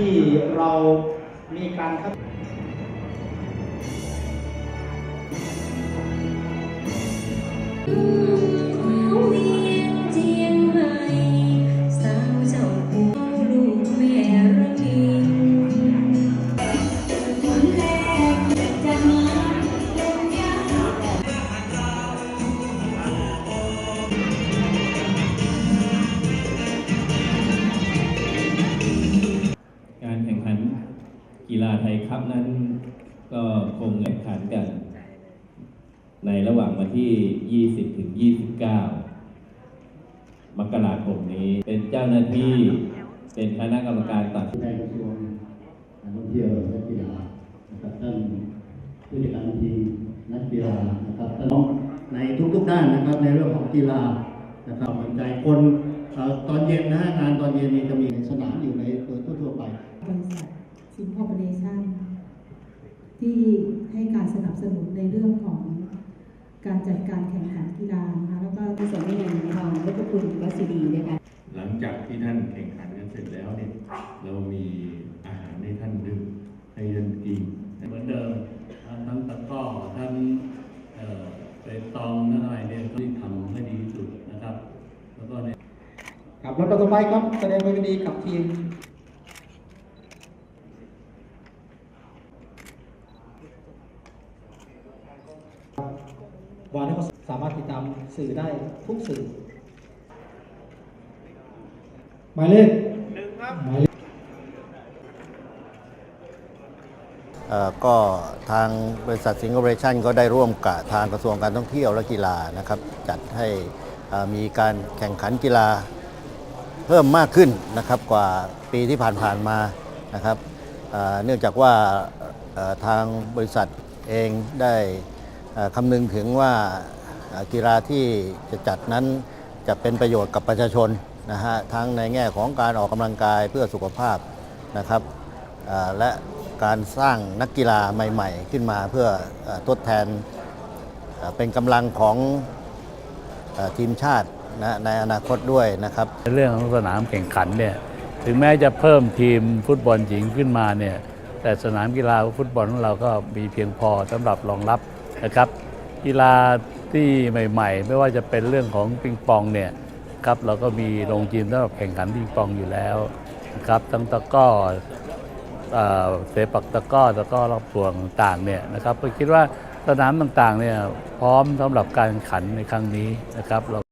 ที่เรามีการคัดเาไทยครับนั้นก็คงแข่งขันกัน ในระหว่างวันที่ 20 ถึง 29 มกราคมนี้ เป็นเจ้าหน้าที่เป็นคณะกรรมการตัดสินในกระทรวงการท่องเที่ยวและกีฬานะครับท่านผู้จัดการทีมนักกีฬานะครับท่านในทุกๆด้านนะครับในเรื่องของกีฬานะครับสนใจคนตอนเย็นนะฮะงานตอนเย็นนี้จะมีในสนามอยู่ในโดยทั่วๆไป บริษัทซิงคอร์ปอเรชั่นที่ให้การสนับสนุนในเรื่องของการจัดการแข่งขันกีฬานะคะแล้วก็ที่สมเด็จทองรัตคุณวัสดีนะคะหลังจากที่ท่านแข่งขันกันเสร็จแล้วเนี่ยเรามีอาหารให้ท่านดื่มให้ท่านกินเหมือนเดิมทั้งตะกร้อทั้งเอ่อเปตองทั้งอะไรเนี่ยที่ทำให้ดีที่สุดนะครับ แล้วก็ในครับแล้วต่อไปครับแสดงความยินดีกับทีม วานเขาสามารถติดตามสื่อได้ทุกสื่อ หมายเลขหนึ่งครับหมายเลขเอ่อก็ทางบริษัทสิงคโปร์ชันก็ได้ร่วมกับทางกระทรวงการท่องเที่ยวและกีฬานะครับ จัดให้เอ่อมีการแข่งขันกีฬาเพิ่มมากขึ้นนะครับกว่าปีที่ผ่านๆมานะครับเอ่อเนื่องจากว่าเอ่อทางบริษัทเองได้เอ่อ คำนึงถึงว่ากีฬาที่จะจัดนั้นจะเป็นประโยชน์กับประชาชนนะฮะทั้งในแง่ของการออกกำลังกายเพื่อสุขภาพนะครับและการสร้างนักกีฬาใหม่ ๆ ขึ้นมาเพื่ออทดแทนเป็นกำลังของอทีมชาตินะในอนาคตด้วยนะครับ เรื่องของสนามแข่งขันเนี่ยถึงแม้จะเพิ่มทีมฟุตบอลหญิงขึ้นมาเนี่ยแต่สนามกีฬาฟุตบอลของเราก็มีเพียงพอสำหรับรองรับ นะครับกีฬาที่ใหม่ ๆ ไม่ว่าจะเป็นเรื่องของปิงปองเนี่ยครับเราก็มีโรงจีนสำหรับแข่งขันปิงปองอยู่แล้วนะครับทั้งตะก้อเตเสปักตะก้อตะก้อรอบตัวต่างๆเนี่ยนะครับก็คิดว่าสนามต่างๆเนี่ยพร้อมสำหรับการขันในครั้งนี้นะครับเรา